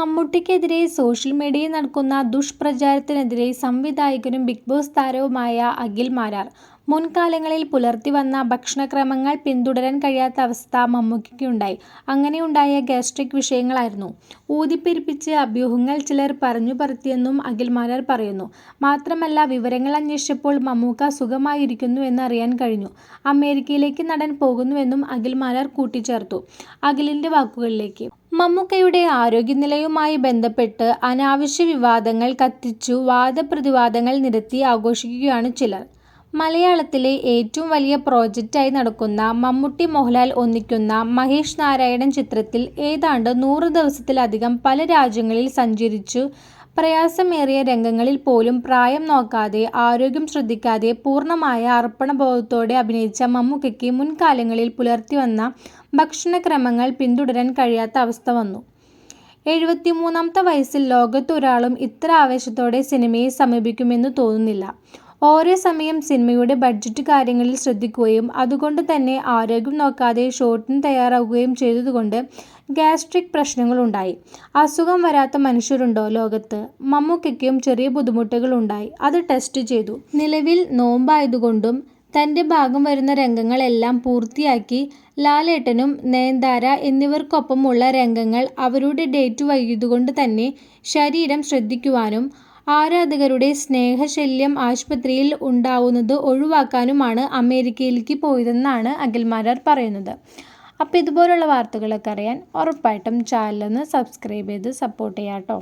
മമ്മൂട്ടിക്കെതിരെ social മീഡിയയിൽ നടക്കുന്ന ദുഷ്പ്രചാരത്തിനെതിരെ സംവിധായകനും ബിഗ് ബോസ് താരവുമായ അഖിൽ മാരാർ മുൻകാലങ്ങളിൽ പുലർത്തി വന്ന ഭക്ഷണക്രമങ്ങൾ പിന്തുടരാൻ കഴിയാത്ത അവസ്ഥ മമ്മൂക്കിക്കുണ്ടായി അങ്ങനെയുണ്ടായ ഗ്യാസ്ട്രിക് വിഷയങ്ങളായിരുന്നു ഊതിപ്പെരിപ്പിച്ച് അഭ്യൂഹങ്ങൾ ചിലർ പറഞ്ഞുപരത്തിയെന്നും അഖിൽ മാരാർ പറയുന്നു. മാത്രമല്ല വിവരങ്ങൾ അന്വേഷിച്ചപ്പോൾ മമ്മൂക്ക സുഖമായിരിക്കുന്നു എന്നറിയാൻ കഴിഞ്ഞു. അമേരിക്കയിലേക്ക് നടൻ പോകുന്നുവെന്നും അഖിൽ മാരാർ കൂട്ടിച്ചേർത്തു. അഖിലിന്റെ വാക്കുകളിലേക്ക്. മമ്മൂക്കയുടെ ആരോഗ്യനിലയുമായി ബന്ധപ്പെട്ട് അനാവശ്യ വിവാദങ്ങൾ കത്തിച്ചു വാദപ്രതിവാദങ്ങൾ നിരത്തി ആഘോഷിക്കുകയാണ് ചിലർ. മലയാളത്തിലെ ഏറ്റവും വലിയ പ്രോജക്റ്റായി നടക്കുന്ന മമ്മൂട്ടി മോഹൻലാൽ ഒന്നിക്കുന്ന മഹേഷ് നാരായണൻ ചിത്രത്തിൽ ഏതാണ്ട് നൂറ് ദിവസത്തിലധികം പല രാജ്യങ്ങളിൽ സഞ്ചരിച്ചു പ്രയാസമേറിയ രംഗങ്ങളിൽ പോലും പ്രായം നോക്കാതെ ആരോഗ്യം ശ്രദ്ധിക്കാതെ പൂർണമായ അർപ്പണബോധത്തോടെ അഭിനയിച്ച മമ്മൂക്കയ്ക്ക് മുൻകാലങ്ങളിൽ പുലർത്തി വന്ന ഭക്ഷണക്രമങ്ങൾ പിന്തുടരാൻ കഴിയാത്ത അവസ്ഥ വന്നു. എഴുപത്തിമൂന്നാമത്തെ വയസ്സിൽ ലോകത്തൊരാളും ഇത്ര ആവേശത്തോടെ സിനിമയെ സമീപിക്കുമെന്ന് തോന്നുന്നില്ല. ഒരേ സമയം സിനിമയുടെ ബഡ്ജറ്റ് കാര്യങ്ങളിൽ ശ്രദ്ധിക്കുകയും അതുകൊണ്ട് തന്നെ ആരോഗ്യം നോക്കാതെ ഷോട്ടിന് തയ്യാറാവുകയും ചെയ്തതുകൊണ്ട് ഗാസ്ട്രിക് പ്രശ്നങ്ങളുണ്ടായി. അസുഖം വരാത്ത മനുഷ്യരുണ്ടോ ലോകത്ത്? മമ്മൂക്കയ്ക്കും ചെറിയ ബുദ്ധിമുട്ടുകൾ ഉണ്ടായി. അത് ടെസ്റ്റ് ചെയ്തു. നിലവിൽ നോമ്പായതുകൊണ്ടും തന്റെ ഭാഗം വരുന്ന രംഗങ്ങളെല്ലാം പൂർത്തിയാക്കി. ലാലേട്ടനും നയൻതാര എന്നിവർക്കൊപ്പമുള്ള രംഗങ്ങൾ അവരുടെ ഡേറ്റ് വൈകിയതുകൊണ്ട് തന്നെ ശരീരം ശ്രദ്ധിക്കുവാനും ആരാധകരുടെ സ്നേഹശല്യം ആശുപത്രിയിൽ ഉണ്ടാവുന്നത് ഒഴിവാക്കാനുമാണ് അമേരിക്കയിലേക്ക് പോയതെന്നാണ് അഖിൽമാരാർ പറയുന്നത്. അപ്പോൾ ഇതുപോലുള്ള വാർത്തകളൊക്കെ അറിയാൻ ഉറപ്പായിട്ടും ചാനലൊന്ന് സബ്സ്ക്രൈബ് ചെയ്ത് സപ്പോർട്ട് ചെയ്യാട്ടോ.